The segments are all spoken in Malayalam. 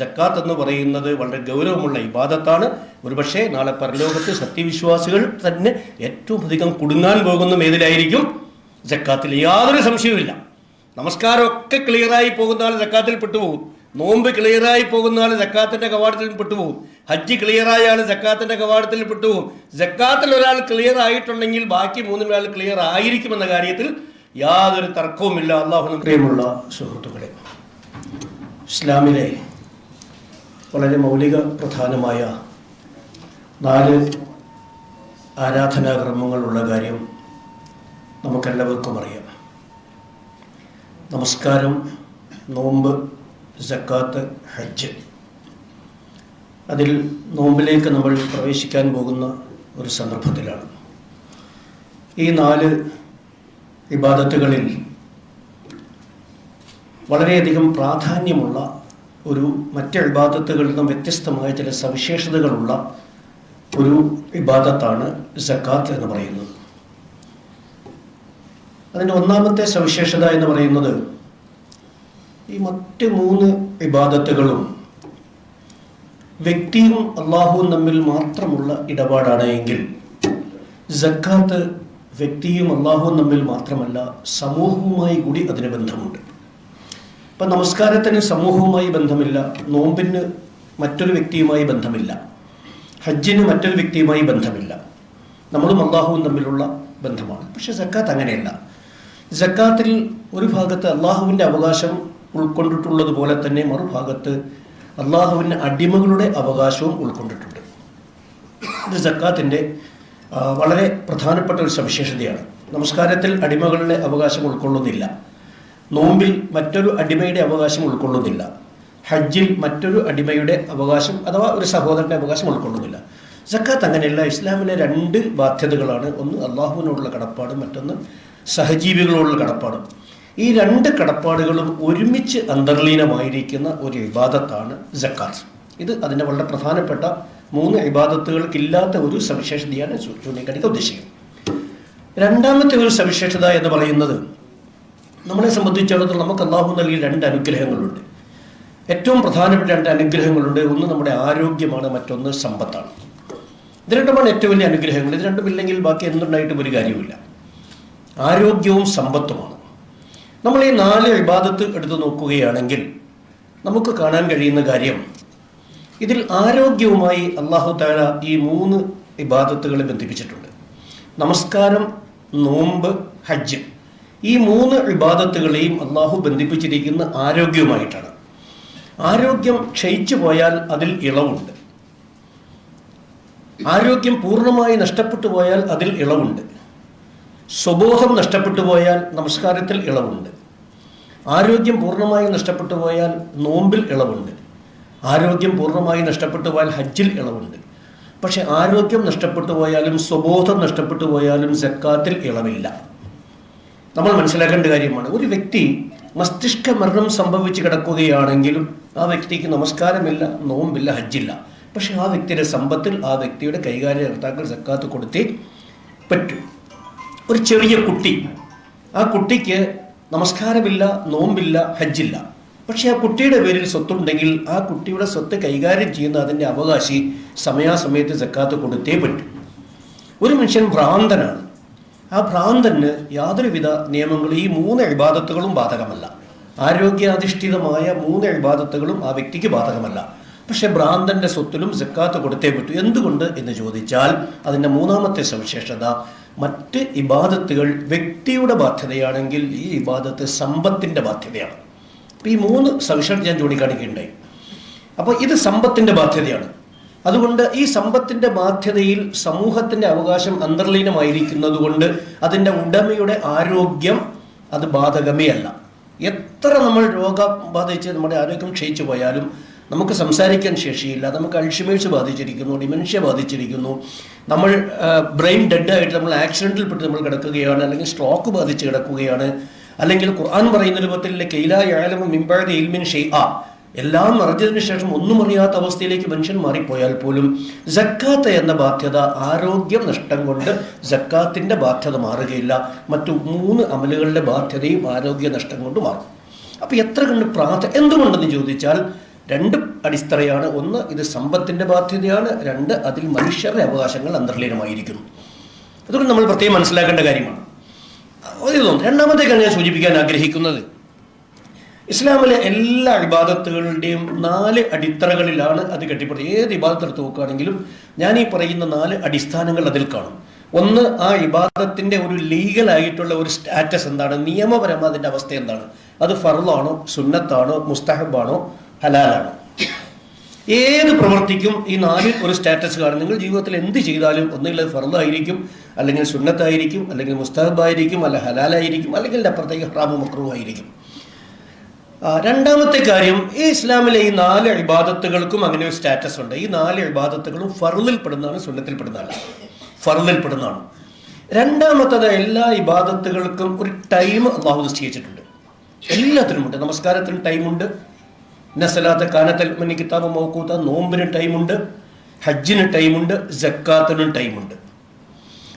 ജക്കാത്ത് എന്ന് പറയുന്നത് വളരെ ഗൗരവമുള്ള ഇബാദത്താണ്. ഒരുപക്ഷെ നാളെ പരലോകത്ത് സത്യവിശ്വാസികൾ തന്നെ ഏറ്റവും അധികം കുടുങ്ങാൻ പോകുന്ന ഏതിലായിരിക്കും ജക്കാത്തിൽ. യാതൊരു സംശയവുമില്ല. നമസ്കാരമൊക്കെ ക്ലിയറായി പോകുന്ന ആൾ ജക്കാത്തിൽ പെട്ടുപോകും. നോമ്പ് ക്ലിയറായി പോകുന്ന ആൾ ജക്കാത്തിന്റെ കവാടത്തിൽ പെട്ടുപോകും. ഹജ്ജ് ക്ലിയറായ ആൾ ജക്കാത്തിന്റെ കവാടത്തിൽ പെട്ടുപോകും. ജക്കാത്തിൽ ഒരാൾ ക്ലിയർ ആയിട്ടുണ്ടെങ്കിൽ ബാക്കി മൂന്നിൽ ക്ലിയർ ആയിരിക്കുമെന്ന കാര്യത്തിൽ യാതൊരു തർക്കവുമില്ല. അള്ളാഹു പ്രിയമുള്ള സുഹൃത്തുക്കളെ. ഇസ്ലാമിലെ വളരെ മൗലിക പ്രധാനമായ നാല് ആരാധനാക്രമങ്ങളുള്ള കാര്യം നമുക്കെല്ലാവർക്കും അറിയാം. നമസ്കാരം നോമ്പ് ജക്കാത്ത് ഹജ്ജ്. അതിൽ നോമ്പിലേക്ക് നമ്മൾ പ്രവേശിക്കാൻ പോകുന്ന ഒരു സന്ദർഭത്തിലാണ്. ഈ നാല് ഇബാദത്തുകളിൽ വളരെയധികം പ്രാധാന്യമുള്ള ഒരു മറ്റ് ഇബാദത്തുകളിൽ നിന്നും വ്യത്യസ്തമായ ചില സവിശേഷതകളുള്ള ഒരു ഇബാദത്താണ് സക്കാത്ത് എന്ന് പറയുന്നത്. അതിന്റെ ഒന്നാമത്തെ സവിശേഷത എന്ന് പറയുന്നത് ഈ മറ്റ് മൂന്ന് ഇബാദത്തുകളും വ്യക്തിയും അള്ളാഹുവും തമ്മിൽ മാത്രമുള്ള ഇടപാടാണ് എങ്കിൽ ജക്കാത്ത് വ്യക്തിയും അള്ളാഹുവും തമ്മിൽ മാത്രമല്ല സമൂഹവുമായി കൂടി അതിന് ബന്ധമുണ്ട്. ഇപ്പം നമസ്കാരത്തിന് സമൂഹവുമായി ബന്ധമില്ല നോമ്പിന് മറ്റൊരു വ്യക്തിയുമായി ബന്ധമില്ല ഹജ്ജിന് മറ്റൊരു വ്യക്തിയുമായി ബന്ധമില്ല. നമ്മളും അള്ളാഹുവും തമ്മിലുള്ള ബന്ധമാണ്. പക്ഷേ സക്കാത്ത് അങ്ങനെയല്ല. ജക്കാത്തിൽ ഒരു ഭാഗത്ത് അള്ളാഹുവിന്റെ അവകാശം ഉൾക്കൊണ്ടിട്ടുള്ളതുപോലെ തന്നെ മറുഭാഗത്ത് അള്ളാഹുവിന്റെ അടിമകളുടെ അവകാശവും ഉൾക്കൊണ്ടിട്ടുണ്ട്. ഇത് ജക്കാത്തിന്റെ വളരെ പ്രധാനപ്പെട്ട ഒരു സവിശേഷതയാണ്. നമസ്കാരത്തിൽ അടിമകളുടെ അവകാശം ഉൾക്കൊള്ളുന്നില്ല. നോമ്പിൽ മറ്റൊരു അടിമയുടെ അവകാശം ഉൾക്കൊള്ളുന്നില്ല. ഹജ്ജിൽ മറ്റൊരു അടിമയുടെ അവകാശം അഥവാ ഒരു സഹോദരന്റെ അവകാശം ഉൾക്കൊള്ളുന്നില്ല. ജക്കാത്ത് അങ്ങനെയല്ല. ഇസ്ലാമിലെ രണ്ട് ബാധ്യതകളാണ്. ഒന്ന് അള്ളാഹുവിനോടുള്ള കടപ്പാട് മറ്റൊന്ന് സഹജീവികളോടുള്ള കടപ്പാടും. ഈ രണ്ട് കടപ്പാടുകളും ഒരുമിച്ച് അന്തർലീനമായിരിക്കുന്ന ഒരു ഇബാദത്താണ് ജക്കാത്ത് ഇത് അതിന്റെ വളരെ പ്രധാനപ്പെട്ട മൂന്ന് ഇബാദത്തുകൾക്കില്ലാത്ത ഒരു സവിശേഷതയാണ് ചൂ- ചൂണ്ടിക്കാണിക്കാൻ ഉദ്ദേശിക്കുന്നത്. രണ്ടാമത്തെ ഒരു സവിശേഷത എന്ന് പറയുന്നത് നമ്മളെ സംബന്ധിച്ചിടത്തോളം നമുക്ക് അള്ളാഹു നൽകിയ രണ്ട് അനുഗ്രഹങ്ങളുണ്ട്. ഏറ്റവും പ്രധാനപ്പെട്ട രണ്ട് അനുഗ്രഹങ്ങളുണ്ട്. ഒന്ന് നമ്മുടെ ആരോഗ്യമാണ് മറ്റൊന്ന് സമ്പത്താണ്. ഇത് രണ്ടുമാണ് ഏറ്റവും വലിയ അനുഗ്രഹങ്ങൾ. ഇത് രണ്ടും ഇല്ലെങ്കിൽ ബാക്കി എന്തുണ്ടായിട്ടും ഒരു കാര്യമില്ല ആരോഗ്യവും സമ്പത്തുമാണ്. നമ്മൾ ഈ നാല് വിവാദത്ത് എടുത്തു നോക്കുകയാണെങ്കിൽ നമുക്ക് കാണാൻ കഴിയുന്ന കാര്യം ഇതിൽ ആരോഗ്യവുമായി അള്ളാഹു താല ഈ മൂന്ന് ഇബാദത്തുകളെ ബന്ധിപ്പിച്ചിട്ടുണ്ട്. നമസ്കാരം നോമ്പ് ഹജ്ജ്. ഈ മൂന്ന് വിവാദത്തുകളെയും അള്ളാഹു ബന്ധിപ്പിച്ചിരിക്കുന്ന ആരോഗ്യവുമായിട്ടാണ്. ആരോഗ്യം ക്ഷയിച്ചു പോയാൽ അതിൽ ഇളവുണ്ട്. ആരോഗ്യം പൂർണമായി നഷ്ടപ്പെട്ടു പോയാൽ അതിൽ ഇളവുണ്ട്. സ്വബോധം നഷ്ടപ്പെട്ടു പോയാൽ നമസ്കാരത്തിൽ ഇളവുണ്ട്. ആരോഗ്യം പൂർണമായി നഷ്ടപ്പെട്ടു പോയാൽ നോമ്പിൽ ഇളവുണ്ട്. ആരോഗ്യം പൂർണമായി നഷ്ടപ്പെട്ടു പോയാൽ ഹജ്ജിൽ ഇളവുണ്ട്. പക്ഷെ ആരോഗ്യം നഷ്ടപ്പെട്ടു പോയാലും സ്വബോധം നഷ്ടപ്പെട്ടു പോയാലും സക്കാത്തിൽ ഇളവില്ല. നമ്മൾ മനസ്സിലാക്കേണ്ട കാര്യമാണ്. ഒരു വ്യക്തി മസ്തിഷ്ക മരണം സംഭവിച്ച് കിടക്കുകയാണെങ്കിലും ആ വ്യക്തിക്ക് നമസ്കാരമില്ല നോമ്പില്ല ഹജ്ജില്ല. പക്ഷെ ആ വ്യക്തിയുടെ സമ്പത്തിൽ ആ വ്യക്തിയുടെ കൈകാര്യ കർത്താക്കൾ സക്കാത്ത് കൊടുത്തേ പറ്റൂ. ഒരു ചെറിയ കുട്ടി ആ കുട്ടിക്ക് നമസ്കാരമില്ല നോമ്പില്ല ഹജ്ജില്ല. പക്ഷെ ആ കുട്ടിയുടെ പേരിൽ സ്വത്തുണ്ടെങ്കിൽ ആ കുട്ടിയുടെ സ്വത്ത് കൈകാര്യം ചെയ്യുന്ന അതിന്റെ അവകാശി സമയാസമയത്ത് സക്കാത്ത് കൊടുത്തേ പറ്റൂ. ഒരു മനുഷ്യൻ ഭ്രാന്തനാണ്. ആ ഭ്രാന്തന് യാതൊരുവിധ നിയമങ്ങളും ഈ മൂന്ന് ഇബാദത്തുകളും ബാധകമല്ല. ആരോഗ്യാധിഷ്ഠിതമായ മൂന്ന് ഇബാദത്തുകളും ആ വ്യക്തിക്ക് ബാധകമല്ല. പക്ഷെ ഭ്രാന്തന്റെ സ്വത്തിലും സക്കാത്ത് കൊടുത്തേ പറ്റൂ. എന്തുകൊണ്ട് എന്ന് ചോദിച്ചാൽ അതിന്റെ മൂന്നാമത്തെ സവിശേഷത മറ്റ് ഇബാദത്തുകൾ വ്യക്തിയുടെ ബാധ്യതയാണെങ്കിൽ ഈ ഇബാദത്ത് സമ്പത്തിന്റെ ബാധ്യതയാണ്. ഈ മൂന്ന് സവിശേഷത ഞാൻ ചൂണ്ടിക്കാണിക്കുകയുണ്ടായി അപ്പോൾ ഇത് സമ്പത്തിന്റെ ബാധ്യതയാണ്. അതുകൊണ്ട് ഈ സമ്പത്തിന്റെ ബാധ്യതയിൽ സമൂഹത്തിന്റെ അവകാശം അന്തർലീനമായിരിക്കുന്നത് കൊണ്ട് അതിന്റെ ഉടമയുടെ ആരോഗ്യം അത് ബാധകമേ അല്ല എത്ര നമ്മൾ രോഗം ബാധിച്ച് നമ്മുടെ ആരോഗ്യം ക്ഷയിച്ചു പോയാലും നമുക്ക് സംസാരിക്കാൻ ശേഷിയില്ല. നമുക്ക് അൾഷിമേഴ്സ് ബാധിച്ചിരിക്കുന്നു ഡിമെൻഷ്യ ബാധിച്ചിരിക്കുന്നു. നമ്മൾ ബ്രെയിൻ ഡെഡ് ആയിട്ട് നമ്മൾ ആക്സിഡന്റിൽ പെട്ട് നമ്മൾ കിടക്കുകയാണ് അല്ലെങ്കിൽ സ്ട്രോക്ക് ബാധിച്ച് കിടക്കുകയാണ് അല്ലെങ്കിൽ ഖുർആൻ പറയുന്ന രൂപത്തിൽ കെയിലായാലും മിമ്പാഴ് ഇൽമിൻ ഷെയ്ആ എല്ലാം അറിഞ്ഞതിന് ശേഷം ഒന്നും അറിയാത്ത അവസ്ഥയിലേക്ക് മനുഷ്യൻ മാറിപ്പോയാൽ പോലും ജക്കാത്ത് എന്ന ബാധ്യത ആരോഗ്യം നഷ്ടം കൊണ്ട് ജക്കാത്തിന്റെ ബാധ്യത മാറുകയില്ല. മറ്റു മൂന്ന് അമലുകളുടെ ബാധ്യതയും ആരോഗ്യ നഷ്ടം കൊണ്ട് മാറും. അപ്പൊ എത്ര കണ്ട് പ്രാർത്ഥ എന്തുകൊണ്ടെന്ന് ചോദിച്ചാൽ രണ്ട് അടിസ്ഥറയാണ് ഒന്ന് ഇത് സമ്പത്തിന്റെ ബാധ്യതയാണ്. രണ്ട് അതിൽ മനുഷ്യരുടെ അവകാശങ്ങൾ അന്തർലീനമായിരിക്കുന്നു. അതുകൊണ്ട് നമ്മൾ പ്രത്യേകം മനസ്സിലാക്കേണ്ട കാര്യമാണ്. രണ്ടാമത്തേക്കാണ് ഞാൻ സൂചിപ്പിക്കാൻ ആഗ്രഹിക്കുന്നത്. ഇസ്ലാമിലെ എല്ലാ ഇബാദത്തുകളുടെയും നാല് അടിത്തറകളിലാണ് അത് കെട്ടിപ്പടുന്നത് ഏത് ഇബാദത്ത് എടുത്ത് നോക്കുകയാണെങ്കിലും ഞാൻ ഈ പറയുന്ന നാല് അടിസ്ഥാനങ്ങൾ അതിൽ കാണും. ഒന്ന് ആ ഇബാദത്തിന്റെ ഒരു ലീഗലായിട്ടുള്ള ഒരു സ്റ്റാറ്റസ് എന്താണ്? നിയമപരമായ അതിന്റെ അവസ്ഥ എന്താണ്? അത് ഫർളാണോ സുന്നത്താണോ മുസ്തഹബാണോ ഹലാലാണോ? ഏത് പ്രവർത്തിക്കും ഈ നാല് ഒരു സ്റ്റാറ്റസ് കാണും. നിങ്ങൾ ജീവിതത്തിൽ എന്ത് ചെയ്താലും ഒന്നുകിൽ അത് ഫർദായിരിക്കും അല്ലെങ്കിൽ സുന്നത്തായിരിക്കും അല്ലെങ്കിൽ മുസ്തഹബായിരിക്കും അല്ല ഹലാലായിരിക്കും അല്ലെങ്കിൽ അപ്പുറത്തേക്ക് ഹറാമു മക്രുവായിരിക്കും ആ, രണ്ടാമത്തെ കാര്യം ഈ ഇസ്ലാമിലെ ഈ നാല് ഇബാദത്തുകൾക്കും അങ്ങനെ ഒരു സ്റ്റാറ്റസ് ഉണ്ട്. ഈ നാല് ഇബാദത്തുകളും ഫറുലിൽ പെടുന്നതാണ് സുന്നത്തിൽ പെടുന്നതല്ല. ഫറുലിൽ പെടുന്നതാണ്. രണ്ടാമത്തത് എല്ലാ ഇബാദത്തുകൾക്കും ഒരു ടൈം അള്ളാഹു നിശ്ചയിച്ചിട്ടുണ്ട്. എല്ലാത്തിനും ഉണ്ട്. നമസ്കാരത്തിനും ടൈമുണ്ട്. നസലാത്ത കാനത്തൽ മനി കിതാബ് മൗക്കൂത്ത നോമ്പിന് ടൈമുണ്ട്. ഹജ്ജിന് ടൈമുണ്ട്. ജക്കാത്തിനും ടൈമുണ്ട്.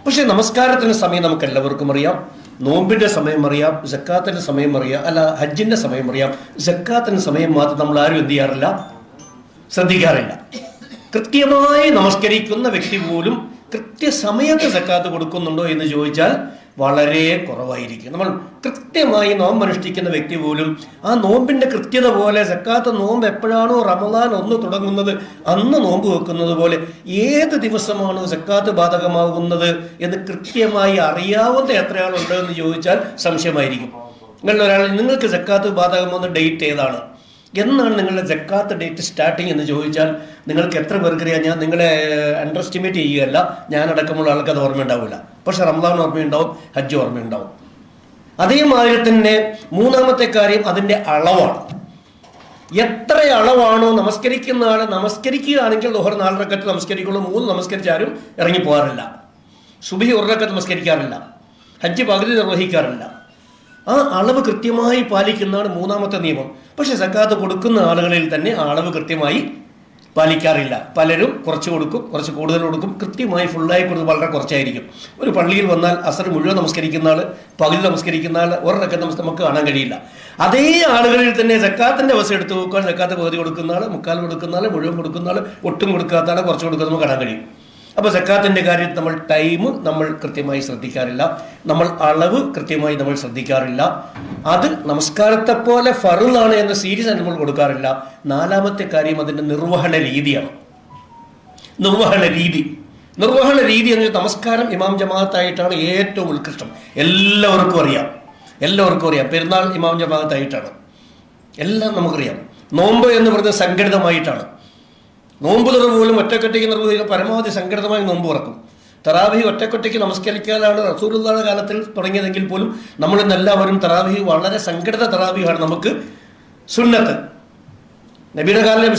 പക്ഷേ നമസ്കാരത്തിന് സമയം നമുക്ക് എല്ലാവർക്കും അറിയാം. നോമ്പിന്റെ സമയം അറിയാം ജക്കാത്തിന്റെ സമയം അറിയാം അല്ല ഹജ്ജിന്റെ സമയം അറിയാം. ജക്കാത്തിന്റെ സമയം മാത്രം നമ്മൾ ആരും എന്ത് ചെയ്യാറില്ല? ശ്രദ്ധിക്കാറില്ല. കൃത്യമായി നമസ്കരിക്കുന്ന വ്യക്തി പോലും കൃത്യസമയത്ത് സക്കാത്ത് കൊടുക്കുന്നുണ്ടോ എന്ന് ചോദിച്ചാൽ വളരെ കുറവായിരിക്കും. നമ്മൾ കൃത്യമായി നോമ്പ് അനുഷ്ഠിക്കുന്ന വ്യക്തി പോലും ആ നോമ്പിന്റെ കൃത്യത പോലെ സക്കാത്ത് നോമ്പ് എപ്പോഴാണോ റമദാൻ ഒന്ന് തുടങ്ങുന്നത് അന്ന് നോമ്പ് വെക്കുന്നത് പോലെ ഏത് ദിവസമാണ് സക്കാത്ത് ബാധകമാകുന്നത് എന്ന് കൃത്യമായി അറിയാവുന്ന എത്രയാളുണ്ട് എന്ന് ചോദിച്ചാൽ സംശയമായിരിക്കും. നിങ്ങളൊരാൾ നിങ്ങൾക്ക് സക്കാത്ത് ബാധകമാകുന്ന ഡേറ്റ് ഏതാണ്? എന്നാണ് നിങ്ങളുടെ ജക്കാത്ത് ഡേറ്റ് സ്റ്റാർട്ടിങ് എന്ന് ചോദിച്ചാൽ നിങ്ങൾക്ക് എത്ര പേർക്കറിയാം ഞാൻ നിങ്ങളെ അണ്ടർ എസ്റ്റിമേറ്റ് ചെയ്യുകയല്ല. ഞാൻ അടക്കമുള്ള ആൾക്ക് അത് ഓർമ്മയുണ്ടാവില്ല പക്ഷെ റംസാൻ ഓർമ്മയുണ്ടാവും ഹജ്ജ് ഓർമ്മയുണ്ടാവും. അതേമാതിരി തന്നെ മൂന്നാമത്തെ കാര്യം അതിന്റെ അളവാണ്. എത്ര അളവാണോ നമസ്കരിക്കുന്ന ആൾ നമസ്കരിക്കുകയാണെങ്കിൽ ലോഹർ നാലരക്കത്ത് നമസ്കരിക്കുള്ളൂ മൂന്ന് നമസ്കരിച്ചാലും ഇറങ്ങി പോകാറില്ല സുബി ഒരക്കത്ത് നമസ്കരിക്കാറില്ല. ഹജ്ജ് പകുതി നിർവഹിക്കാറില്ല. ആ അളവ് കൃത്യമായി പാലിക്കുന്നതാണ് മൂന്നാമത്തെ നിയമം. പക്ഷെ സക്കാത്ത് കൊടുക്കുന്ന ആളുകളിൽ തന്നെ അളവ് കൃത്യമായി പാലിക്കാറില്ല. പലരും കുറച്ച് കൊടുക്കും കുറച്ച് കൂടുതൽ കൊടുക്കും. കൃത്യമായി ഫുള്ളായി കൊടുത്ത് വളരെ കുറച്ചായിരിക്കും. ഒരു പള്ളിയിൽ വന്നാൽ അസർ മുഴുവൻ നമസ്കരിക്കുന്ന ആൾ പകുതി നമസ്കരിക്കുന്ന ആൾ ഒരൊക്കെ നമുക്ക് കാണാൻ കഴിയില്ല. അതേ ആളുകളിൽ തന്നെ സക്കാത്തിന്റെ അവസ്ഥ എടുത്ത് നോക്കുക സക്കാത്ത് പകുതി കൊടുക്കുന്ന ആൾ മുക്കാൽ കൊടുക്കുന്ന ആൾ മുഴുവൻ കൊടുക്കുന്ന ആൾ ഒട്ടും കൊടുക്കാത്ത ആൾ കുറച്ച് കൊടുക്കുന്ന നമുക്ക് കാണാൻ കഴിയും. അപ്പോൾ സക്കാത്തിന്റെ കാര്യത്തിൽ നമ്മൾ ടൈം നമ്മൾ കൃത്യമായി ശ്രദ്ധിക്കാറില്ല. നമ്മൾ അളവ് കൃത്യമായി നമ്മൾ ശ്രദ്ധിക്കാറില്ല. അത് നമസ്കാരത്തെ പോലെ ഫറുളാണ് എന്ന സീരീസ് നമ്മൾ കൊടുക്കാറില്ല. നാലാമത്തെ കാര്യം അതിന്റെ നിർവഹണ രീതിയാണ്. നിർവഹണ രീതി. നിർവഹണ രീതി എന്ന് നമസ്കാരം ഇമാം ജമാഅത്തായിട്ടാണ് ഏറ്റവും ഉത്കൃഷ്ടം. എല്ലാവർക്കും അറിയാം. എല്ലാവർക്കും അറിയാം. പെരുന്നാൾ ഇമാം ജമാഅത്തായിട്ടാണ്. എല്ലാം നമുക്കറിയാം. നോമ്പ് എന്ന് പറയുന്നത് സംഘടിതമായിട്ടാണ്. നോമ്പ് തുറ പോലും ഒറ്റക്കൊറ്റയ്ക്ക് നിർവഹിക്കുക പരമാവധി സംഘടിതമായി നോമ്പ് തുറക്കും. തറാവി ഒറ്റക്കൊറ്റയ്ക്ക് നമസ്കരിക്കാനാണ് റസൂലുള്ളാഹി കാലത്തിൽ തുടങ്ങിയതെങ്കിൽ പോലും നമ്മൾ എല്ലാവരും തറാവി വളരെ സംഘടിത തറാവിയാണ് നമുക്ക് സുന്നത്ത്. നബിയുടെ കാലം നബി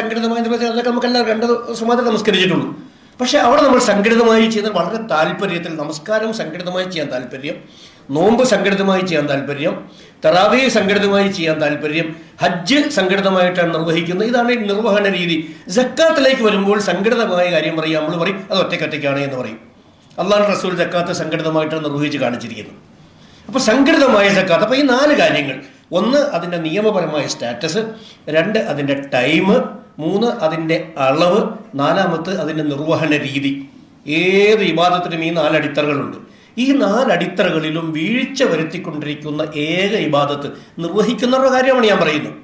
സംഘടിതമായി അതൊക്കെ നമുക്ക് എല്ലാവരും രണ്ട് സുമാത്ര നമസ്കരിച്ചിട്ടുള്ളൂ. പക്ഷേ അവിടെ നമ്മൾ സംഘടിതമായി ചെയ്യുന്ന വളരെ താല്പര്യത്തിൽ നമസ്കാരം സംഘടിതമായി ചെയ്യാൻ താല്പര്യം നോമ്പ് സംഘടിതമായി ചെയ്യാൻ താല്പര്യം തറാവി സംഘടിതമായി ചെയ്യാൻ താല്പര്യം ഹജ്ജ് സംഘടിതമായിട്ടാണ് നിർവഹിക്കുന്നത്. ഇതാണ് നിർവഹണ രീതി. ജക്കാത്തിലേക്ക് വരുമ്പോൾ സംഘടിതമായ കാര്യം പറയും നമ്മൾ പറയും അത് ഒറ്റയ്ക്കൊറ്റയ്ക്കാണ് എന്ന് പറയും. അള്ളാഹു റസൂൽ ജക്കാത്ത് സംഘടിതമായിട്ടാണ് നിർവഹിച്ച് കാണിച്ചിരിക്കുന്നത്. അപ്പോൾ സംഘടിതമായ ജക്കാത്ത് അപ്പോൾ ഈ നാല് കാര്യങ്ങൾ. ഒന്ന് അതിന്റെ നിയമപരമായ സ്റ്റാറ്റസ്. രണ്ട് അതിന്റെ ടൈം മൂന്ന് അതിന്റെ അളവ്. നാലാമത്ത് അതിന്റെ നിർവഹണ രീതി. ഏത് വിവാദത്തിനും ഈ നാല് അടിത്തറകളുണ്ട്. ഈ നാലടിത്തറകളിലും വീഴ്ച വരുത്തിക്കൊണ്ടിരിക്കുന്ന ഏക ഇബാദത്ത് നിർവഹിക്കുന്നവരുടെ കാര്യമാണ് ഞാൻ പറയുന്നത്.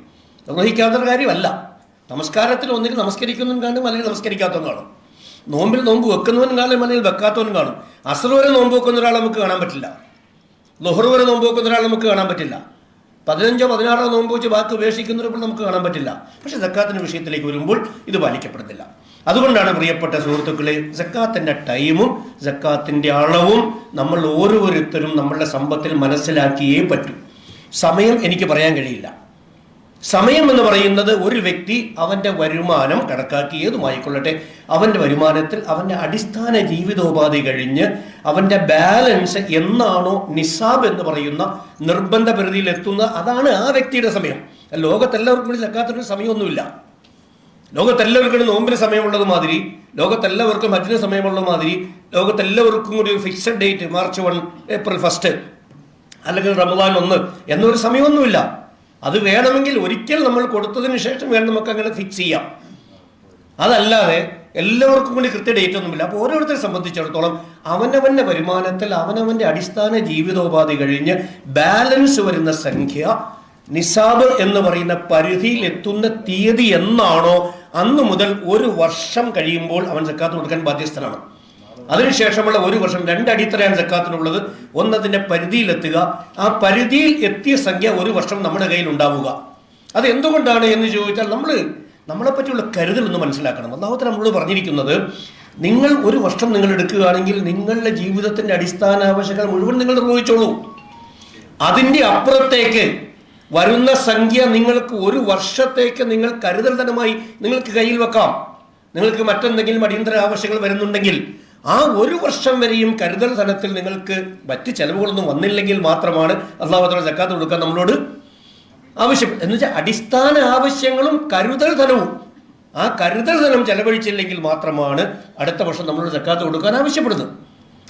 നിർവഹിക്കാത്തവരുടെ കാര്യമല്ല. നമസ്കാരത്തിൽ ഒന്നിൽ നമസ്കരിക്കുന്നവൻ കാണും അല്ലെങ്കിൽ നമസ്കരിക്കാത്തവൻ കാണും. നോമ്പിൽ നോമ്പ് വെക്കുന്നവൻ കാണും അല്ലെങ്കിൽ വെക്കാത്തവൻ കാണും. അസർ വരെ നോമ്പ് വെക്കുന്ന ഒരാൾ നമുക്ക് കാണാൻ പറ്റില്ല. ലൊഹർ വരെ നോമ്പ് വെക്കുന്ന ഒരാൾ നമുക്ക് കാണാൻ പറ്റില്ല. പതിനഞ്ചോ പതിനാറോ നോമ്പ് വെച്ച് ബാക്കി ഉപേക്ഷിക്കുന്നവരെ നമുക്ക് കാണാൻ പറ്റില്ല. പക്ഷേ സക്കാത്തിന്റെ വിഷയത്തിലേക്ക് വരുമ്പോൾ ഇത് പാലിക്കപ്പെടുന്നില്ല അതുകൊണ്ടാണ് പ്രിയപ്പെട്ട സുഹൃത്തുക്കളെ ജക്കാത്തിന്റെ ടൈമും ജക്കാത്തിന്റെ അളവും നമ്മൾ ഓരോരുത്തരും നമ്മളുടെ സമ്പത്തിൽ മനസ്സിലാക്കിയേ പറ്റൂ. സമയം എനിക്ക് പറയാൻ കഴിയില്ല. സമയം എന്ന് പറയുന്നത് ഒരു വ്യക്തി അവന്റെ വരുമാനം കണക്കാക്കിയതുമായിക്കൊള്ളട്ടെ. അവന്റെ വരുമാനത്തിൽ അവന്റെ അടിസ്ഥാന ജീവിതോപാധി കഴിഞ്ഞ് അവന്റെ ബാലൻസ് എന്നാണോ നിസാബ് എന്ന് പറയുന്ന നിർബന്ധ പരിധിയിൽ എത്തുന്ന അതാണ് ആ വ്യക്തിയുടെ സമയം. ലോകത്തെല്ലാവർക്കും കൂടി ചക്കാത്തൊരു സമയമൊന്നുമില്ല. ലോകത്തെല്ലാവർക്കും നോമ്പിന് സമയമുള്ളത് മാതിരി ലോകത്തെല്ലാവർക്കും ഹജ്ജിന് സമയമുള്ളത് മാതിരി ലോകത്തെല്ലാവർക്കും കൂടി ഒരു fixed date March one April first അല്ലെങ്കിൽ റമദാൻ ഒന്ന് എന്നൊരു സമയമൊന്നുമില്ല. അത് വേണമെങ്കിൽ ഒരിക്കൽ നമ്മൾ കൊടുത്തതിന് ശേഷം വേണം നമുക്ക് അങ്ങനെ ഫിക്സ് ചെയ്യാം. അതല്ലാതെ എല്ലാവർക്കും കൂടി കൃത്യ ഡേറ്റ് ഒന്നുമില്ല. അപ്പോൾ ഓരോരുത്തരെ സംബന്ധിച്ചിടത്തോളം അവനവന്റെ വരുമാനത്തിൽ അവനവന്റെ അടിസ്ഥാന ജീവിതോപാധി കഴിഞ്ഞ് ബാലൻസ് വരുന്ന സംഖ്യ നിസാബ് എന്ന് പറയുന്ന പരിധിയിൽ എത്തുന്ന തീയതി എന്നാണോ അന്ന് മുതൽ ഒരു വർഷം കഴിയുമ്പോൾ അവൻ സക്കാത്ത് കൊടുക്കാൻ ബാധ്യസ്ഥനാണ്. അതിനുശേഷമുള്ള ഒരു വർഷം രണ്ടടിത്തറയാണ് സക്കാത്തിനുള്ളത്. ഒന്നതിന്റെ പരിധിയിലെത്തുക. ആ പരിധിയിൽ എത്തിയ സംഖ്യ ഒരു വർഷം നമ്മുടെ കയ്യിൽ ഉണ്ടാവുക. അത് എന്തുകൊണ്ടാണ് എന്ന് ചോദിച്ചാൽ നമ്മൾ നമ്മളെ പറ്റിയുള്ള കരുതൽ ഒന്ന് മനസ്സിലാക്കണം. ഒന്നാമത്തെ നമ്മളോട് പറഞ്ഞിരിക്കുന്നത് നിങ്ങൾ ഒരു വർഷം നിങ്ങൾ എടുക്കുകയാണെങ്കിൽ നിങ്ങളുടെ ജീവിതത്തിന്റെ അടിസ്ഥാന ആവശ്യങ്ങൾ മുഴുവൻ നിങ്ങൾ നിർവഹിച്ചോളൂ. അതിന്റെ അപ്പുറത്തേക്ക് വരുന്ന സംഖ്യ നിങ്ങൾക്ക് ഒരു വർഷത്തേക്ക് നിങ്ങൾ കരുതൽ ധനമായി നിങ്ങൾക്ക് കയ്യിൽ വെക്കാം. നിങ്ങൾക്ക് മറ്റെന്തെങ്കിലും അടിയന്തര ആവശ്യങ്ങൾ വരുന്നുണ്ടെങ്കിൽ ആ ഒരു വർഷം വരെയും കരുതൽ ധനത്തിൽ നിങ്ങൾക്ക് മറ്റ് ചെലവുകളൊന്നും വന്നില്ലെങ്കിൽ മാത്രമാണ് അള്ളാഹുദാല ജക്കാത്ത് കൊടുക്കാൻ നമ്മളോട് ആവശ്യം. എന്ന് വെച്ചാൽ അടിസ്ഥാന ആവശ്യങ്ങളും കരുതൽ ധനവും ആ കരുതൽ ധനം ചെലവഴിച്ചില്ലെങ്കിൽ മാത്രമാണ് അടുത്ത വർഷം നമ്മളോട് ജക്കാത്ത് കൊടുക്കാൻ ആവശ്യപ്പെടുന്നത്.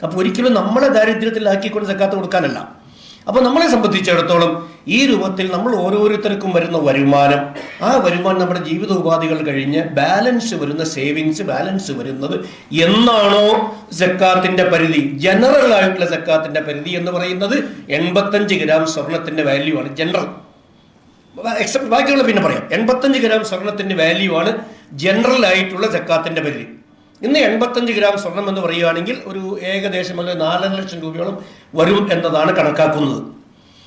അപ്പോൾ ഒരിക്കലും നമ്മളെ ദാരിദ്ര്യത്തിലാക്കിക്കൊണ്ട് ജക്കാത്ത് കൊടുക്കാനല്ല. അപ്പോൾ നമ്മളെ സംബന്ധിച്ചിടത്തോളം ഈ രൂപത്തിൽ നമ്മൾ ഓരോരുത്തർക്കും വരുന്ന വരുമാനം. ആ വരുമാനം നമ്മുടെ ജീവിത ഉപാധികൾ കഴിഞ്ഞ് ബാലൻസ് വരുന്ന സേവിങ്സ് ബാലൻസ് വരുന്നത് എന്നാണോ ജക്കാത്തിന്റെ പരിധി. ജനറൽ ആയിട്ടുള്ള ജക്കാത്തിന്റെ പരിധി എന്ന് പറയുന്നത് എൺപത്തഞ്ച് ഗ്രാം സ്വർണത്തിന്റെ വാല്യൂ ആണ് ജനറൽ. എക്സെപ്റ്റ് ബാക്കിയുള്ള പിന്നെ പറയാം. എൺപത്തഞ്ച് ഗ്രാം സ്വർണത്തിന്റെ വാല്യൂ ആണ് ജനറൽ ആയിട്ടുള്ള ജക്കാത്തിന്റെ പരിധി. ഇന്ന് എൺപത്തഞ്ച് ഗ്രാം സ്വർണം എന്ന് പറയുകയാണെങ്കിൽ ഒരു ഏകദേശം അല്ലെങ്കിൽ നാലര ലക്ഷം രൂപയോളം വരും എന്നതാണ് കണക്കാക്കുന്നത്.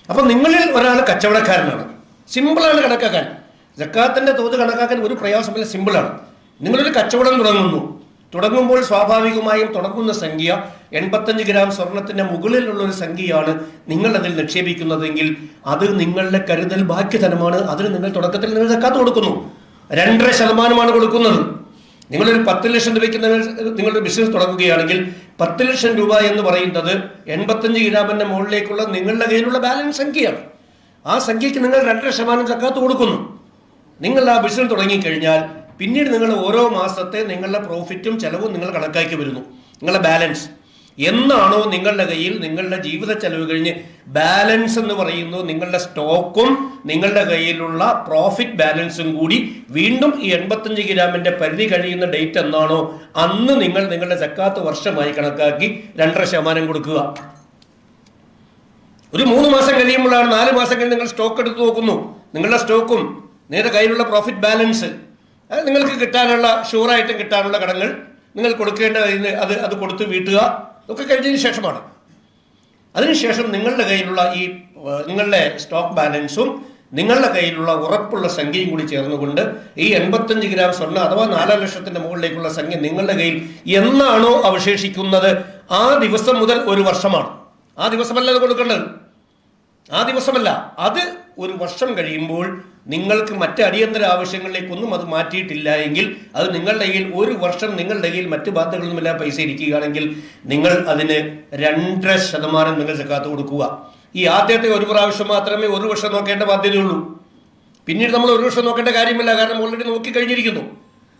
അപ്പൊ നിങ്ങളിൽ ഒരാൾ കച്ചവടക്കാരനാണ്. സിമ്പിളാണ് കണക്കാക്കാൻ. ജക്കാത്തിന്റെ തോത് കണക്കാക്കാൻ ഒരു പ്രയാസമില്ല സിമ്പിളാണ്. നിങ്ങളൊരു കച്ചവടം തുടങ്ങുന്നു. തുടങ്ങുമ്പോൾ സ്വാഭാവികമായും തുടങ്ങുന്ന സംഖ്യ എൺപത്തഞ്ച് ഗ്രാം സ്വർണത്തിന്റെ മുകളിലുള്ള ഒരു സംഖ്യയാണ് നിങ്ങൾ അതിൽ നിക്ഷേപിക്കുന്നതെങ്കിൽ അത് നിങ്ങളുടെ കരുതൽ ബാക്കിധനമാണ് അതിന് നിങ്ങൾ തുടക്കത്തിൽ നിങ്ങൾ ജക്കാത്ത് കൊടുക്കുന്നു. രണ്ടര ശതമാനമാണ് കൊടുക്കുന്നത്. നിങ്ങളൊരു പത്ത് ലക്ഷം രൂപയ്ക്ക് നിങ്ങളുടെ ബിസിനസ് തുടങ്ങുകയാണെങ്കിൽ പത്ത് ലക്ഷം രൂപ എന്ന് പറയുന്നത് എൺപത്തഞ്ച് ഗ്രാമിന്റെ മുകളിലേക്കുള്ള നിങ്ങളുടെ കയ്യിലുള്ള ബാലൻസ് സംഖ്യയാണ്. ആ സംഖ്യയ്ക്ക് നിങ്ങൾ രണ്ടര ശതമാനം ചക്കാത്ത് കൊടുക്കുന്നു. നിങ്ങൾ ആ ബിസിനസ് തുടങ്ങിക്കഴിഞ്ഞാൽ പിന്നീട് നിങ്ങൾ ഓരോ മാസത്തെ നിങ്ങളുടെ പ്രോഫിറ്റും ചെലവും നിങ്ങൾ കണക്കാക്കി വരുന്നു. നിങ്ങളുടെ ബാലൻസ് എന്നാണോ നിങ്ങളുടെ കയ്യിൽ നിങ്ങളുടെ ജീവിത ചെലവ് കഴിഞ്ഞ് ബാലൻസ് എന്ന് പറയുന്നത് നിങ്ങളുടെ സ്റ്റോക്കും നിങ്ങളുടെ കയ്യിലുള്ള പ്രോഫിറ്റ് ബാലൻസും കൂടി വീണ്ടും ഈ എൺപത്തഞ്ച് ഗ്രാമിന്റെ പരിധി കഴിയുന്ന ഡേറ്റ് എന്നാണോ അന്ന് നിങ്ങൾ നിങ്ങളുടെ സക്കാത്ത് വർഷമായി കണക്കാക്കി രണ്ടര ശതമാനം കൊടുക്കുക. ഒരു മൂന്ന് മാസം കഴിയുമ്പോഴാണ് നാല് മാസം കഴിഞ്ഞ് നിങ്ങൾ സ്റ്റോക്ക് എടുത്ത് നോക്കുന്നു. നിങ്ങളുടെ സ്റ്റോക്കും നിങ്ങളുടെ കയ്യിലുള്ള പ്രോഫിറ്റ് ബാലൻസ് നിങ്ങൾക്ക് കിട്ടാനുള്ള ഷുവറായിട്ടും കിട്ടാനുള്ള കടങ്ങൾ നിങ്ങൾ കൊടുക്കേണ്ട അത് അത് കൊടുത്ത് വീട്ടുക ഒക്കെ കഴിഞ്ഞതിന് ശേഷമാണ്. അതിനുശേഷം നിങ്ങളുടെ കയ്യിലുള്ള ഈ നിങ്ങളുടെ സ്റ്റോക്ക് ബാലൻസും നിങ്ങളുടെ കയ്യിലുള്ള ഉറപ്പുള്ള സംഖ്യയും കൂടി ചേർന്നുകൊണ്ട് ഈ എൺപത്തഞ്ച് ഗ്രാം സ്വർണ അഥവാ നാലാം ലക്ഷത്തിന്റെ മുകളിലേക്കുള്ള സംഖ്യ നിങ്ങളുടെ കയ്യിൽ എന്നാണോ അവശേഷിക്കുന്നത് ആ ദിവസം മുതൽ ഒരു വർഷമാണ്. ആ ദിവസമല്ല അത് കൊടുക്കേണ്ടത്. ആ ദിവസമല്ല. അത് ഒരു വർഷം കഴിയുമ്പോൾ നിങ്ങൾക്ക് മറ്റ് അടിയന്തര ആവശ്യങ്ങളിലേക്കൊന്നും അത് മാറ്റിയിട്ടില്ല എങ്കിൽ അത് നിങ്ങളുടെ കയ്യിൽ ഒരു വർഷം നിങ്ങളുടെ കയ്യിൽ മറ്റ് ബാധ്യതകളൊന്നുമില്ല പൈസ ഇരിക്കുകയാണെങ്കിൽ നിങ്ങൾ അതിന് രണ്ടര ശതമാനം നിങ്ങൾ സക്കാത്ത് കൊടുക്കുക. ഈ ആദ്യത്തെ ഒരു പ്രാവശ്യം മാത്രമേ ഒരു വർഷം നോക്കേണ്ട ബാധ്യതയുള്ളൂ. പിന്നീട് നമ്മൾ ഒരു വർഷം നോക്കേണ്ട കാര്യമില്ല കാരണം ഓൾറെഡി നോക്കി കഴിഞ്ഞിരിക്കുന്നു.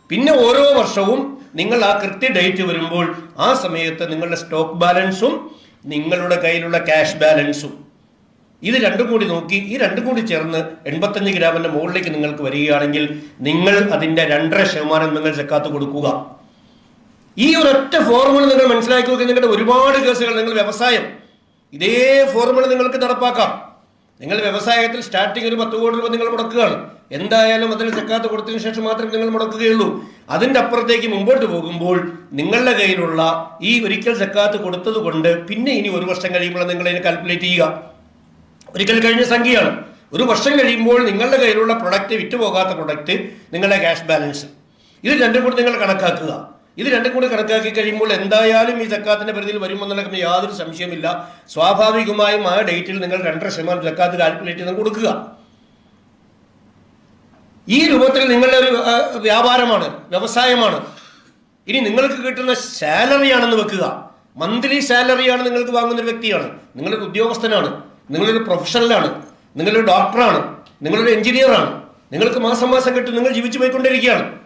പിന്നെ ഓരോ വർഷവും നിങ്ങൾ ആ കൃത്യ ഡേറ്റ് വരുമ്പോൾ ആ സമയത്ത് നിങ്ങളുടെ സ്റ്റോക്ക് ബാലൻസും നിങ്ങളുടെ കയ്യിലുള്ള ക്യാഷ് ബാലൻസും ഇത് രണ്ടും കൂടി നോക്കി ഈ രണ്ടും കൂടി ചേർന്ന് എൺപത്തഞ്ച് ഗ്രാമിന്റെ മുകളിലേക്ക് നിങ്ങൾക്ക് വരികയാണെങ്കിൽ നിങ്ങൾ അതിന്റെ രണ്ടര ശതമാനം നിങ്ങൾ ചെക്കാത്ത് കൊടുക്കുക. ഈ ഒരൊറ്റ ഫോർമുല നിങ്ങൾ മനസ്സിലാക്കി നോക്കി നിങ്ങളുടെ ഒരുപാട് കേസുകൾ നിങ്ങൾ വ്യവസായം ഇതേ ഫോർമുല നിങ്ങൾക്ക് നടപ്പാക്കാം. നിങ്ങൾ വ്യവസായത്തിൽ സ്റ്റാർട്ടിങ് ഒരു പത്ത് കോടി രൂപ നിങ്ങൾ മുടക്കുകയാണ്. എന്തായാലും അതിന് ചെക്കാത്ത് കൊടുത്തതിന് ശേഷം മാത്രമേ നിങ്ങൾ മുടക്കുകയുള്ളൂ. അതിന്റെ അപ്പുറത്തേക്ക് മുമ്പോട്ട് പോകുമ്പോൾ നിങ്ങളുടെ കയ്യിലുള്ള ഈ ഒരിക്കൽ ചെക്കാത്ത് കൊടുത്തത് കൊണ്ട് പിന്നെ ഇനി ഒരു വർഷം കഴിയുമ്പോൾ നിങ്ങൾ അതിനെ കാൽക്കുലേറ്റ് ചെയ്യുക. ഒരിക്കൽ കഴിഞ്ഞ സംഖ്യയാണ്. ഒരു വർഷം കഴിയുമ്പോൾ നിങ്ങളുടെ കയ്യിലുള്ള പ്രൊഡക്റ്റ് വിറ്റുപോകാത്ത പ്രൊഡക്റ്റ് നിങ്ങളുടെ ക്യാഷ് ബാലൻസ് ഇത് രണ്ടും കൂടി നിങ്ങൾ കണക്കാക്കുക. ഇത് രണ്ടും കൂടി കണക്കാക്കി കഴിയുമ്പോൾ എന്തായാലും ഈ ജക്കാത്തിന്റെ പരിധിയിൽ വരുമെന്നുള്ള യാതൊരു സംശയമില്ല സ്വാഭാവികമായും ആ ഡേറ്റിൽ നിങ്ങൾ രണ്ടര ശതമാനം ജക്കാത്ത് കാൽക്കുലേറ്റ് ചെയ്ത് കൊടുക്കുക. ഈ രൂപത്തിൽ നിങ്ങളുടെ ഒരു വ്യാപാരമാണ് വ്യവസായമാണ്. ഇനി നിങ്ങൾക്ക് കിട്ടുന്ന സാലറിയാണെന്ന് വെക്കുക. മന്ത്ലി സാലറിയാണ് നിങ്ങൾക്ക് വാങ്ങുന്ന ഒരു വ്യക്തിയാണ്. നിങ്ങളൊരു ഉദ്യോഗസ്ഥനാണ്. നിങ്ങളൊരു പ്രൊഫഷണലാണ്. നിങ്ങളൊരു ഡോക്ടറാണ്. നിങ്ങളൊരു എഞ്ചിനീയറാണ്. നിങ്ങൾക്ക് മാസം മാസം കിട്ടും. നിങ്ങൾ ജീവിച്ചു പോയിക്കൊണ്ടിരിക്കുകയാണ്.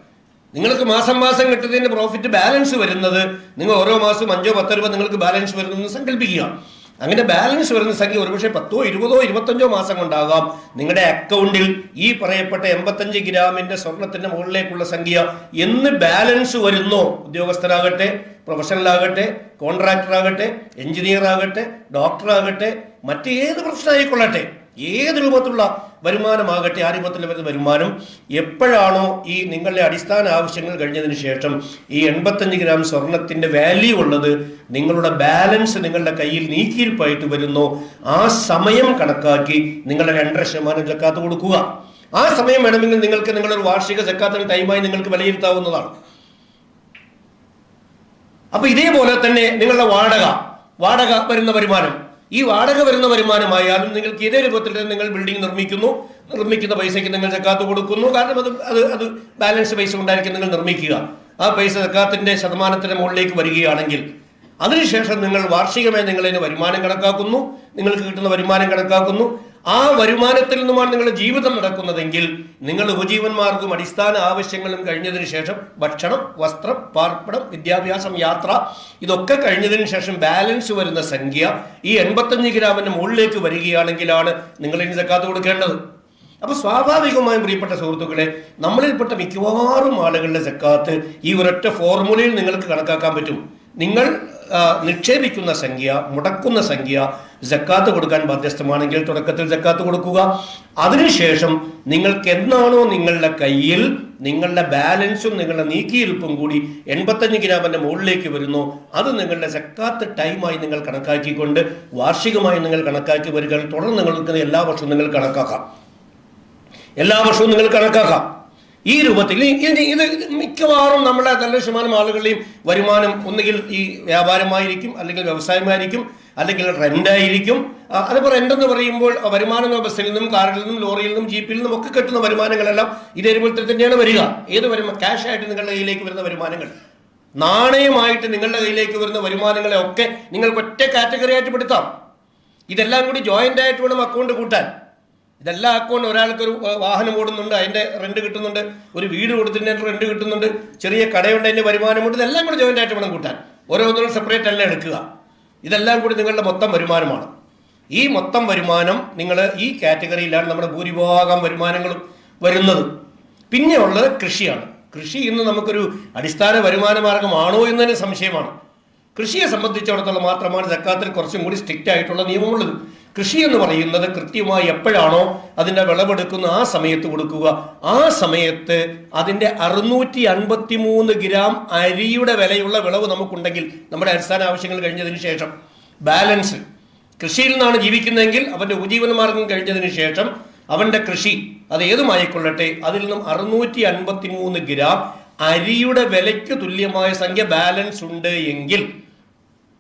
നിങ്ങൾക്ക് മാസം മാസം കിട്ടുന്നതിന്റെ പ്രോഫിറ്റ് ബാലൻസ് വരുന്നത് നിങ്ങൾ ഓരോ മാസം അഞ്ചോ പത്തോ രൂപ നിങ്ങൾക്ക് ബാലൻസ് വരുന്നതെന്ന് സങ്കല്പിക്കുക. അങ്ങനെ ബാലൻസ് വരുന്ന സംഖ്യ ഒരുപക്ഷെ പത്തോ ഇരുപതോ ഇരുപത്തഞ്ചോ മാസം കൊണ്ടാകാം. നിങ്ങളുടെ അക്കൗണ്ടിൽ ഈ പറയപ്പെട്ട എൺപത്തഞ്ച് ഗ്രാമിന്റെ സ്വർണത്തിന്റെ മുകളിലേക്കുള്ള സംഖ്യ എന്ന് ബാലൻസ് വരുന്നോ? ഉദ്യോഗസ്ഥനാകട്ടെ പ്രൊഫഷണലാകട്ടെ ആകട്ടെ ഡോക്ടർ ആകട്ടെ മറ്റേത് പ്രശ്നമായിക്കൊള്ളട്ടെ? ഏത് രൂപത്തിലുള്ള വരുമാനമാകട്ടെ ആ രൂപത്തിൽ വരുന്ന വരുമാനം? എപ്പോഴാണോ ഈ നിങ്ങളുടെ അടിസ്ഥാന ആവശ്യങ്ങൾ കഴിഞ്ഞതിന് ശേഷം ഈ എൺപത്തഞ്ച് ഗ്രാം സ്വർണത്തിന്റെ വാല്യൂ ഉള്ളത് നിങ്ങളുടെ ബാലൻസ് നിങ്ങളുടെ കയ്യിൽ നീക്കിയിരിപ്പായിട്ട് വരുന്നോ. ആ സമയം കണക്കാക്കി നിങ്ങളുടെ രണ്ടര ശതമാനം ജക്കാത്ത് കൊടുക്കുക. ആ സമയം വേണമെങ്കിൽ നിങ്ങൾക്ക് നിങ്ങളൊരു വാർഷിക ജക്കാത്തിന് ടൈമായി നിങ്ങൾക്ക് വിലയിരുത്താവുന്നതാണ്. അപ്പൊ ഇതേപോലെ തന്നെ നിങ്ങളുടെ വാടക വാടക വരുന്ന വരുമാനം. ഈ വാടക വരുന്ന വരുമാനമായാലും നിങ്ങൾക്ക് ഇതേ രൂപത്തിൽ തന്നെ നിങ്ങൾ ബിൽഡിംഗ് നിർമ്മിക്കുന്നു. നിർമ്മിക്കുന്ന പൈസയ്ക്ക് നിങ്ങൾ ജക്കാത്ത് കൊടുക്കുന്നു. കാരണം അത് അത് അത് ബാലൻസ് പൈസ കൊണ്ടായിരിക്കും നിങ്ങൾ നിർമ്മിക്കുക. ആ പൈസ ജക്കാത്തിന്റെ ശതമാനത്തിന് മുകളിലേക്ക് വരികയാണെങ്കിൽ അതിനുശേഷം നിങ്ങൾ വാർഷികമായി നിങ്ങളതിന് വരുമാനം കണക്കാക്കുന്നു. നിങ്ങൾക്ക് കിട്ടുന്ന വരുമാനം കണക്കാക്കുന്നു. ആ വരുമാനത്തിൽ നിന്നുമാണ് നിങ്ങളുടെ ജീവിതം നടക്കുന്നതെങ്കിൽ നിങ്ങൾ ഉപജീവന്മാർക്കും അടിസ്ഥാന ആവശ്യങ്ങളും കഴിഞ്ഞതിന് ശേഷം ഭക്ഷണം വസ്ത്രം പാർപ്പിടം വിദ്യാഭ്യാസം യാത്ര ഇതൊക്കെ കഴിഞ്ഞതിന് ശേഷം ബാലൻസ് വരുന്ന സംഖ്യ ഈ എൺപത്തഞ്ച് ഗ്രാമിന് മുകളിലേക്ക് വരികയാണെങ്കിലാണ് നിങ്ങൾ ഇനി സക്കാത്ത് കൊടുക്കേണ്ടത്. അപ്പൊ സ്വാഭാവികമായും പ്രിയപ്പെട്ട സുഹൃത്തുക്കളെ നമ്മളിൽപ്പെട്ട മിക്കവാറും ആളുകളുടെ സക്കാത്ത് ഈ ഒരൊറ്റ ഫോർമുലയിൽ നിങ്ങൾക്ക് കണക്കാക്കാൻ പറ്റും. നിങ്ങൾ നിക്ഷേപിക്കുന്ന സംഖ്യ മുടക്കുന്ന സംഖ്യ ജക്കാത്ത് കൊടുക്കാൻ ബാധ്യസ്ഥമാണെങ്കിൽ തുടക്കത്തിൽ ജക്കാത്ത് കൊടുക്കുക. അതിനുശേഷം നിങ്ങൾക്ക് എന്നാണോ നിങ്ങളുടെ കയ്യിൽ നിങ്ങളുടെ ബാലൻസും നിങ്ങളുടെ നീക്കിയിരിപ്പും കൂടി എൺപത്തഞ്ച് ഗ്രാമിന്റെ മുകളിലേക്ക് വരുന്നു. അത് നിങ്ങളുടെ ജക്കാത്ത് ടൈമായി നിങ്ങൾ കണക്കാക്കിക്കൊണ്ട് വാർഷികമായി നിങ്ങൾ കണക്കാക്കി വരിക തുടർന്ന് നിങ്ങൾക്ക് എല്ലാ വർഷവും നിങ്ങൾ കണക്കാക്കാം. എല്ലാ വർഷവും നിങ്ങൾ കണക്കാക്കാം. ഈ രൂപത്തിൽ ഇത് മിക്കവാറും നമ്മുടെ നല്ല ശതമാനം ആളുകളുടെയും വരുമാനം ഒന്നുകിൽ ഈ വ്യാപാരമായിരിക്കും അല്ലെങ്കിൽ വ്യവസായമായിരിക്കും അല്ലെങ്കിൽ റെന്റായിരിക്കും. അതിപ്പോൾ റെന്റ് എന്ന് പറയുമ്പോൾ വരുമാനം ബസ്സിൽ നിന്നും കാറിൽ നിന്നും ലോറിയിൽ നിന്നും ജീപ്പിൽ നിന്നും ഒക്കെ കിട്ടുന്ന വരുമാനങ്ങളെല്ലാം ഇതേ രൂപത്തിൽ തന്നെയാണ് വരിക. ഏത് വരുമാനം ക്യാഷ് ആയിട്ട് നിങ്ങളുടെ കയ്യിലേക്ക് വരുന്ന വരുമാനങ്ങൾ. നാണയമായിട്ട് നിങ്ങളുടെ കയ്യിലേക്ക് വരുന്ന വരുമാനങ്ങളെ ഒക്കെ നിങ്ങൾക്ക് ഒറ്റ കാറ്റഗറി ആയിട്ട് പെടുത്താം. ഇതെല്ലാം കൂടി ജോയിന്റ് ആയിട്ട് വേണം അക്കൗണ്ട് കൂട്ടാൻ. ഇതെല്ലാം അക്കൗണ്ട് ഒരാൾക്ക് ഒരു വാഹനം ഓടുന്നുണ്ട് അതിന്റെ റെന്റ് കിട്ടുന്നുണ്ട് ഒരു വീട് കൊടുത്തിട്ട് റെന്റ് കിട്ടുന്നുണ്ട് ചെറിയ കടയുണ്ട് അതിന്റെ വരുമാനമുണ്ട് ഇതെല്ലാം കൂടി ജോയിന്റ് ആയിട്ട് വേണം കൂട്ടാൻ. ഓരോന്നും സെപ്പറേറ്റ് അല്ല എടുക്കുക. ഇതെല്ലാം കൂടി നിങ്ങളുടെ മൊത്തം വരുമാനമാണ്. ഈ മൊത്തം വരുമാനം നിങ്ങൾ ഈ കാറ്റഗറിയിലാണ് നമ്മുടെ ഭൂരിഭാഗം വരുമാനങ്ങളും വരുന്നത്. പിന്നെ ഉള്ളത് കൃഷിയാണ്. കൃഷി ഇന്ന് നമുക്കൊരു അടിസ്ഥാന വരുമാന മാർഗമാണോ എന്നതിന് സംശയമാണ്. കൃഷിയെ സംബന്ധിച്ചിടത്തോളം മാത്രമാണ് ജക്കാത്തിൽ കുറച്ചും കൂടി സ്ട്രിക്റ്റ് ആയിട്ടുള്ള നിയമമുള്ളത്. കൃഷി എന്ന് പറയുന്നത് കൃത്യമായി എപ്പോഴാണോ അതിന്റെ വിളവെടുക്കുന്ന ആ സമയത്ത് കൊടുക്കുക. ആ സമയത്ത് അതിന്റെ അറുന്നൂറ്റി അൻപത്തി മൂന്ന് ഗ്രാം അരിയുടെ വിലയുള്ള വിളവ് നമുക്കുണ്ടെങ്കിൽ നമ്മുടെ അടിസ്ഥാന ആവശ്യങ്ങൾ കഴിഞ്ഞതിന് ശേഷം ബാലൻസ്. കൃഷിയിൽ നിന്നാണ് ജീവിക്കുന്നതെങ്കിൽ അവന്റെ ഉപജീവനമാർഗം കഴിഞ്ഞതിന് ശേഷം അവന്റെ കൃഷി അത് ഏതുമായിക്കൊള്ളട്ടെ അതിൽ നിന്നും അറുന്നൂറ്റി അൻപത്തി മൂന്ന് ഗ്രാം അരിയുടെ വിലയ്ക്ക് തുല്യമായ സംഖ്യ ബാലൻസ് ഉണ്ട് എങ്കിൽ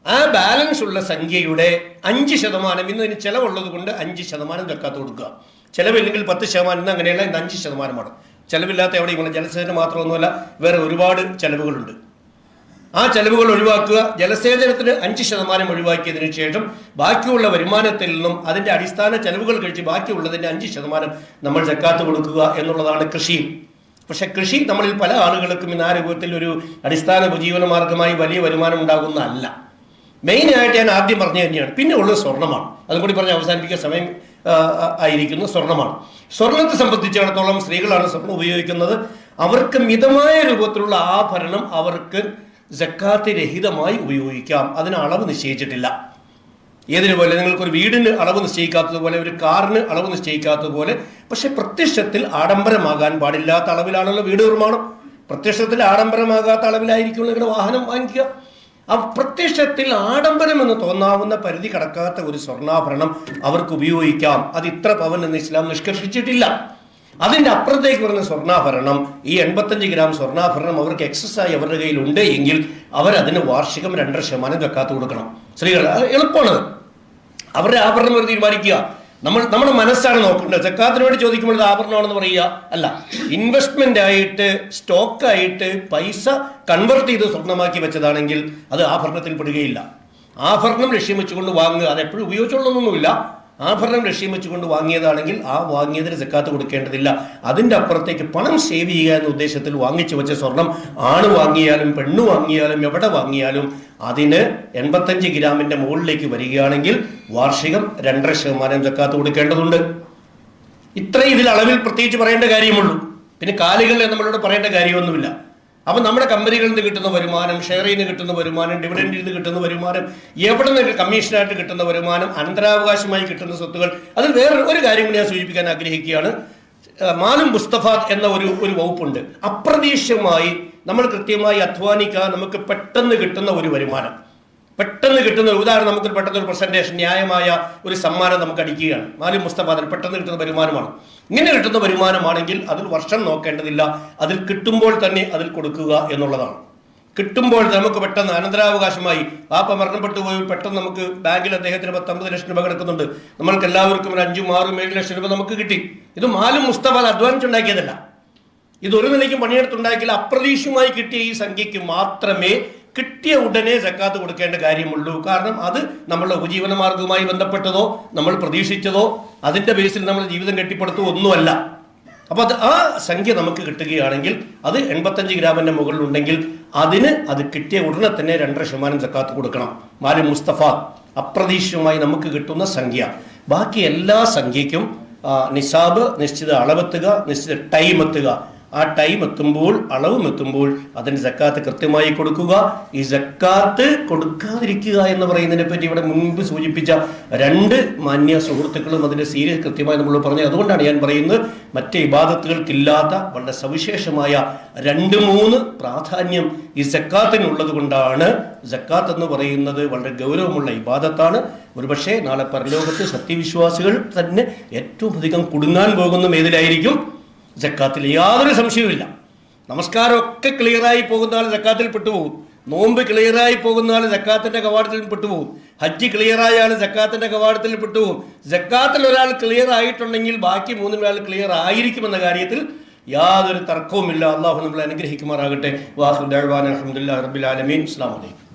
ആ ബാലൻസ് ഉള്ള സംഖ്യയുടെ അഞ്ച് ശതമാനം ഇന്ന് ഇതിന് ചിലവുള്ളത് കൊണ്ട് അഞ്ച് ശതമാനം തെക്കാത്ത കൊടുക്കുക. ചിലവില്ലെങ്കിൽ പത്ത് ശതമാനം ഇന്ന് അങ്ങനെയല്ല ഇന്ന് അഞ്ച് ശതമാനമാണ്. ചിലവില്ലാത്ത എവിടെ ഇങ്ങനെ ജലസേചനം മാത്രമൊന്നുമല്ല വേറെ ഒരുപാട് ചെലവുകളുണ്ട്. ആ ചെലവുകൾ ഒഴിവാക്കുക ജലസേചനത്തിന് അഞ്ച് ശതമാനം ഒഴിവാക്കിയതിനു ശേഷം ബാക്കിയുള്ള വരുമാനത്തിൽ നിന്നും അതിന്റെ അടിസ്ഥാന ചെലവുകൾ കഴിച്ച് ബാക്കിയുള്ളതിന്റെ അഞ്ച് ശതമാനം നമ്മൾ ജക്കാത്ത് കൊടുക്കുക എന്നുള്ളതാണ് കൃഷി. പക്ഷെ കൃഷി നമ്മളിൽ പല ആളുകൾക്കും ഇന്ന് ആ രൂപത്തിൽ ഒരു അടിസ്ഥാന ഉപജീവന മാർഗമായി വലിയ വരുമാനം ഉണ്ടാകുന്നതല്ല. മെയിനായിട്ട് ഞാൻ ആദ്യം പറഞ്ഞു തന്നെയാണ്. പിന്നെ ഉള്ളത് സ്വർണമാണ് അതും കൂടി പറഞ്ഞ് അവസാനിപ്പിക്കാൻ സമയം ആയിരിക്കുന്നു. സ്വർണമാണ് സ്വർണത്തെ സംബന്ധിച്ചിടത്തോളം സ്ത്രീകളാണ് സ്വർണം ഉപയോഗിക്കുന്നത്. അവർക്ക് മിതമായ രൂപത്തിലുള്ള ആഭരണം അവർക്ക് ജക്കാത്ത് രഹിതമായി ഉപയോഗിക്കാം. അതിന് അളവ് നിശ്ചയിച്ചിട്ടില്ല. ഏതിനു പോലെ? നിങ്ങൾക്ക് ഒരു വീടിന് അളവ് നിശ്ചയിക്കാത്തതുപോലെ ഒരു കാറിന് അളവ് നിശ്ചയിക്കാത്തതുപോലെ. പക്ഷെ പ്രത്യക്ഷത്തിൽ ആഡംബരമാകാൻ പാടില്ലാത്ത അളവിലാണല്ലോ വീട് നിർമ്മാണം. പ്രത്യക്ഷത്തിൽ ആഡംബരമാകാത്ത അളവിലായിരിക്കും നിങ്ങളുടെ വാഹനം വാങ്ങിക്കുക. ആ പ്രത്യക്ഷത്തിൽ ആഡംബരം എന്ന് തോന്നാവുന്ന പരിധി കടക്കാത്ത ഒരു സ്വർണാഭരണം അവർക്ക് ഉപയോഗിക്കാം. അത് ഇത്ര പവൻ എന്ന് ഇസ്ലാം നിഷ്കർഷിച്ചിട്ടില്ല. അതിന്റെ അപ്പുറത്തേക്ക് വരുന്ന സ്വർണാഭരണം ഈ എൺപത്തഞ്ച് ഗ്രാം സ്വർണാഭരണം അവർക്ക് എക്സസ് ആയി അവരുടെ കയ്യിൽ ഉണ്ട് എങ്കിൽ അവരതിന് വാർഷികം രണ്ടര ശതമാനം വെക്കാത്ത കൊടുക്കണം. സ്ത്രീകൾ എളുപ്പമാണ്. അവരുടെ ആഭരണം അവർ തീരുമാനിക്കുക. നമ്മൾ നമ്മുടെ മനസ്സാണ് നോക്കേണ്ടത്. ജക്കാത്തിന് ചോദിക്കുമ്പോൾ ഇത് ആഭരണമാണെന്ന് പറയുക അല്ല. ഇൻവെസ്റ്റ്മെന്റ് ആയിട്ട് സ്റ്റോക്ക് ആയിട്ട് പൈസ കൺവെർട്ട് ചെയ്ത് സ്വർണമാക്കി വെച്ചതാണെങ്കിൽ അത് ആഭരണത്തിൽ പെടുകയില്ല. ആഭരണം ലക്ഷ്യം വെച്ചുകൊണ്ട് വാങ്ങുക അത് എപ്പോഴും ഉപയോഗിച്ചോളൊന്നുമില്ല ആഭരണം ലക്ഷ്യം വെച്ചുകൊണ്ട് വാങ്ങിയതാണെങ്കിൽ ആ വാങ്ങിയതിന് സക്കാത്ത് കൊടുക്കേണ്ടതില്ല. അതിന്റെ അപ്പുറത്തേക്ക് പണം സേവ് ചെയ്യുക എന്ന ഉദ്ദേശത്തിൽ വാങ്ങിച്ചു വെച്ച സ്വർണം ആണ് വാങ്ങിയാലും പെണ്ണു വാങ്ങിയാലും എവിടെ വാങ്ങിയാലും അതിന് എൺപത്തഞ്ച് ഗ്രാമിന്റെ മുകളിലേക്ക് വരികയാണെങ്കിൽ വാർഷികം രണ്ടര ശതമാനം സക്കാത്ത് കൊടുക്കേണ്ടതുണ്ട്. ഇത്രയും ഇതിൽ അളവിൽ പ്രത്യേകിച്ച് പറയേണ്ട കാര്യമുള്ളൂ. പിന്നെ കാലുകളിൽ നമ്മളോട് പറയേണ്ട കാര്യമൊന്നുമില്ല. അപ്പൊ നമ്മുടെ കമ്പനികളിൽ നിന്ന് കിട്ടുന്ന വരുമാനം ഷെയറിൽ നിന്ന് കിട്ടുന്ന വരുമാനം ഡിവിഡൻഡിൽ നിന്ന് കിട്ടുന്ന വരുമാനം എവിടെ നിന്ന് കമ്മീഷനായിട്ട് കിട്ടുന്ന വരുമാനം അനന്തരാവകാശമായി കിട്ടുന്ന സ്വത്തുകൾ അതിൽ വേറെ ഒരു കാര്യം കൂടി ഞാൻ സൂചിപ്പിക്കാൻ ആഗ്രഹിക്കുകയാണ്. മാലും മുസ്തഫ എന്ന ഒരു ഒരു വകുപ്പുണ്ട്. അപ്രതീക്ഷിതമായി നമ്മൾ കൃത്യമായി അധ്വാനിക്കുക നമുക്ക് പെട്ടെന്ന് കിട്ടുന്ന ഒരു വരുമാനം. പെട്ടെന്ന് കിട്ടുന്ന ഉദാഹരണം നമുക്ക് പെട്ടെന്ന് ഒരു പ്രസന്റേഷൻ ന്യായമായ ഒരു സമ്മാനം നമുക്ക് അടിക്കുകയാണ്. മാലി മുസ്തഫ അതിൽ പെട്ടെന്ന് കിട്ടുന്ന വരുമാനമാണ്. ഇങ്ങനെ കിട്ടുന്ന വരുമാനമാണെങ്കിൽ അതിൽ വർഷം നോക്കേണ്ടതില്ല. അതിൽ കിട്ടുമ്പോൾ തന്നെ അതിൽ കൊടുക്കുക എന്നുള്ളതാണ്. കിട്ടുമ്പോൾ നമുക്ക് പെട്ടെന്ന് അനന്തരാവകാശമായി പാപ്പ മരണപ്പെട്ടു പോയി പെട്ടെന്ന് നമുക്ക് ബാങ്കിൽ അദ്ദേഹത്തിന് പത്തൊമ്പത് ലക്ഷം രൂപ കിടക്കുന്നുണ്ട്. നമ്മൾക്ക് എല്ലാവർക്കും ഒരു അഞ്ചും ആറും ഏഴ് ലക്ഷം രൂപ നമുക്ക് കിട്ടി. ഇത് മാലും മുസ്തഫ അധ്വാനിച്ച് അധ്വാനിച്ചുണ്ടാക്കിയതല്ല ഇത് ഒരു നിലയ്ക്കും പണിയെടുത്തുണ്ടാക്കിയാൽ അപ്രതീക്ഷിതമായി കിട്ടിയ ഈ സംഖ്യയ്ക്ക് മാത്രമേ കിട്ടിയ ഉടനെ സക്കാത്ത് കൊടുക്കേണ്ട കാര്യമുള്ളൂ. കാരണം അത് നമ്മളുടെ ഉപജീവന മാർഗവുമായി ബന്ധപ്പെട്ടതോ നമ്മൾ പ്രതീക്ഷിച്ചതോ അതിന്റെ ബേസിൽ നമ്മൾ ജീവിതം കെട്ടിപ്പടുത്തോ ഒന്നുമല്ല. അപ്പൊ അത് ആ സംഖ്യ നമുക്ക് കിട്ടുകയാണെങ്കിൽ അത് എൺപത്തഞ്ച് ഗ്രാമിന്റെ മുകളിലുണ്ടെങ്കിൽ അതിന് അത് കിട്ടിയ ഉടനെ തന്നെ രണ്ടര ശതമാനം സക്കാത്ത് കൊടുക്കണം. മാലി മുസ്തഫ അപ്രതീക്ഷിതമായി നമുക്ക് കിട്ടുന്ന സംഖ്യ. ബാക്കി എല്ലാ സംഖ്യയ്ക്കും നിസാബ് നിശ്ചിത അളവെത്തുക നിശ്ചിത ടൈം എത്തുക. ആ ടൈം എത്തുമ്പോൾ അളവും എത്തുമ്പോൾ അതിന് ജക്കാത്ത് കൃത്യമായി കൊടുക്കുക. ഈ ജക്കാത്ത് കൊടുക്കാതിരിക്കുക എന്ന് പറയുന്നതിനെ പറ്റി ഇവിടെ മുൻപ് സൂചിപ്പിച്ച രണ്ട് മാന്യ സുഹൃത്തുക്കളും അതിന്റെ സീരിയസ് കൃത്യമായി നമ്മൾ പറഞ്ഞു. അതുകൊണ്ടാണ് ഞാൻ പറയുന്നത് മറ്റ് ഇബാദത്തുകൾക്കില്ലാത്ത വളരെ സവിശേഷമായ രണ്ട് മൂന്ന് പ്രാധാന്യം ഈ ജക്കാത്തിനുള്ളത് കൊണ്ടാണ്. ജക്കാത്ത് എന്ന് പറയുന്നത് വളരെ ഗൗരവമുള്ള ഇബാദത്താണ്. ഒരുപക്ഷെ നാളെ പരലോകത്ത് സത്യവിശ്വാസികൾ തന്നെ ഏറ്റവും അധികം കുടുങ്ങാൻ പോകുന്ന ഏതിലായിരിക്കും ജക്കാത്തിൽ യാതൊരു സംശയവുമില്ല. നമസ്കാരമൊക്കെ ക്ലിയറായി പോകുന്ന ആൾ ജക്കാത്തിൽ പെട്ടുപോകും. നോമ്പ് ക്ലിയറായി പോകുന്ന ആൾ ജക്കാത്തിന്റെ കവാടത്തിൽ പെട്ടുപോകും. ഹജ്ജ് ക്ലിയറായ ആൾ ജക്കാത്തിന്റെ കവാടത്തിൽ പെട്ടുപോകും. ജക്കാത്തിൽ ഒരാൾ ക്ലിയർ ആയിട്ടുണ്ടെങ്കിൽ ബാക്കി മൂന്നിൽ ക്ലിയർ ആയിരിക്കുമെന്ന കാര്യത്തിൽ യാതൊരു തർക്കവുമില്ല. അള്ളാഹു നമ്മളെ അനുഗ്രഹിക്കുമാറാകട്ടെ. വാഹു അലഹമുല്ലാ റബ്ബിൽ ആലമീൻ. അസ്ലാം വലൈക്കും